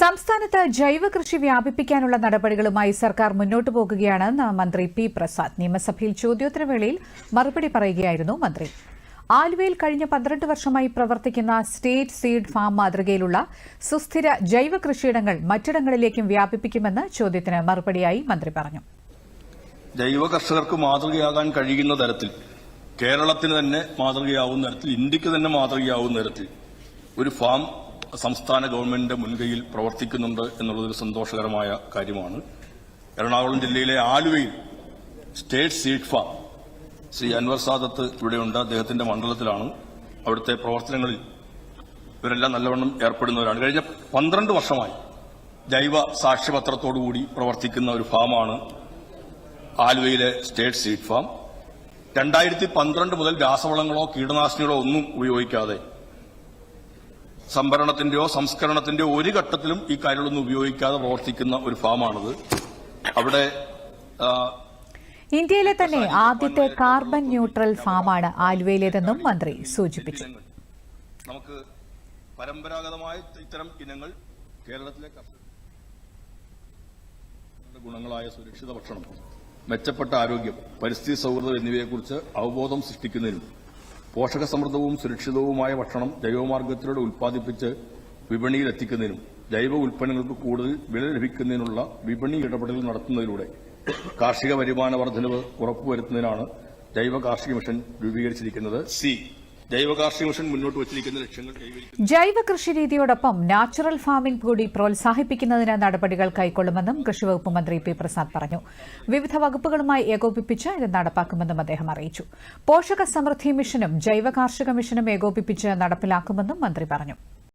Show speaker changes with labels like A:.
A: സംസ്ഥാനത്ത് ജൈവ കൃഷി വ്യാപിപ്പിക്കാനുള്ള നടപടികളുമായി സർക്കാർ മുന്നോട്ടു പോകുകയാണെന്ന് മന്ത്രി പി പ്രസാദ്. നിയമസഭയിൽ ചോദ്യോത്തരവേളയിൽ മറുപടി പറയുകയായിരുന്നു മന്ത്രി. ആലുവയിൽ കഴിഞ്ഞ പന്ത്രണ്ട് വർഷമായി പ്രവർത്തിക്കുന്ന സ്റ്റേറ്റ് സീഡ് ഫാം മാതൃകയിലുള്ള സുസ്ഥിര ജൈവ കൃഷിയിടങ്ങൾ മറ്റിടങ്ങളിലേക്കും വ്യാപിപ്പിക്കുമെന്ന് ചോദ്യത്തിന് മറുപടിയായി മന്ത്രി പറഞ്ഞു.
B: ജൈവ കർഷകർക്ക് മാതൃകയാകാൻ കഴിയുന്ന തരത്തിൽ കേരളത്തിന് തന്നെ മാതൃകയാവുന്ന തരത്തിൽ ഇന്ത്യയ്ക്ക് തന്നെ മാതൃകയാവുന്ന തരത്തിൽ ഒരു ഫാം സംസ്ഥാന ഗവൺമെന്റിന്റെ മുൻകൈയിൽ പ്രവർത്തിക്കുന്നുണ്ട് എന്നുള്ളതൊരു സന്തോഷകരമായ കാര്യമാണ്. എറണാകുളം ജില്ലയിലെ ആലുവയിൽ state seed farm Shri Anwar Sadath ഇവിടെയുണ്ട്. അദ്ദേഹത്തിന്റെ മണ്ഡലത്തിലാണ് അവിടുത്തെ പ്രവർത്തനങ്ങളിൽ ഇവരെല്ലാം നല്ലവണ്ണം ഏർപ്പെടുന്നവരാണ്. കഴിഞ്ഞ പന്ത്രണ്ട് വർഷമായി ജൈവ സാക്ഷ്യപത്രത്തോടുകൂടി പ്രവർത്തിക്കുന്ന ഒരു ഫാമാണ് ആലുവയിലെ സ്റ്റേറ്റ് സീഡ് ഫാം. രണ്ടായിരത്തി പന്ത്രണ്ട് മുതൽ രാസവളങ്ങളോ കീടനാശിനികളോ ഒന്നും ഉപയോഗിക്കാതെ സംഭരണത്തിന്റെയോ സംസ്കരണത്തിന്റെയോ ഒരു ഘട്ടത്തിലും ഈ കാര്യങ്ങളൊന്നും ഉപയോഗിക്കാതെ പ്രവർത്തിക്കുന്ന ഒരു ഫാമാണിത്. അവിടെ
A: ഇന്ത്യയിലെ തന്നെ ആദ്യത്തെ കാർബൺ ന്യൂട്രൽ ഫാമാണ് ആലുവയിലേതെന്നും മന്ത്രി സൂചിപ്പിച്ചു.
B: നമുക്ക് പരമ്പരാഗതമായ ഇത്തരം ഇനങ്ങൾ കേരളത്തിലെ ഗുണങ്ങളായ സുരക്ഷിത ഭക്ഷണം മെച്ചപ്പെട്ട ആരോഗ്യം പരിസ്ഥിതി സൗഹൃദം എന്നിവയെക്കുറിച്ച് അവബോധം സൃഷ്ടിക്കുന്നതിനും പോഷകസമൃദ്ധവും സുരക്ഷിതവുമായ ഭക്ഷണം ജൈവമാർഗത്തിലൂടെ ഉൽപ്പാദിപ്പിച്ച് വിപണിയിൽ എത്തിക്കുന്നതിനും ജൈവ ഉൽപ്പന്നങ്ങൾക്ക് കൂടുതൽ വില ലഭിക്കുന്നതിനുള്ള വിപണി ഇടപെടൽ നടത്തുന്നതിലൂടെ കാർഷിക വരുമാന വർധനവ് ഉറപ്പുവരുത്തുന്നതിനാണ് ജൈവ കാർഷിക മിഷൻ രൂപീകരിച്ചിരിക്കുന്നത്. സി. ജൈവ മിഷൻ മുന്നോട്ട് ലക്ഷ്യങ്ങൾ
A: കൃഷി രീതിയോടൊപ്പം നാച്ചുറൽ ഫാമിംഗ് കൂടി പ്രോത്സാഹിപ്പിക്കുന്നതിന് നടപടികൾ കൈക്കൊള്ളുമെന്നും കൃഷിവകുപ്പ് മന്ത്രി പി പ്രസാദ് പറഞ്ഞു. വിവിധ വകുപ്പുകളുമായി ഏകോപിപ്പിച്ച് ഇത് നടപ്പാക്കുമെന്നും അദ്ദേഹം അറിയിച്ചു. പോഷക സമൃദ്ധി മിഷനും ജൈവ കാർഷിക മിഷനും ഏകോപിപ്പിച്ച് നടപ്പിലാക്കുമെന്നും മന്ത്രി പറഞ്ഞു.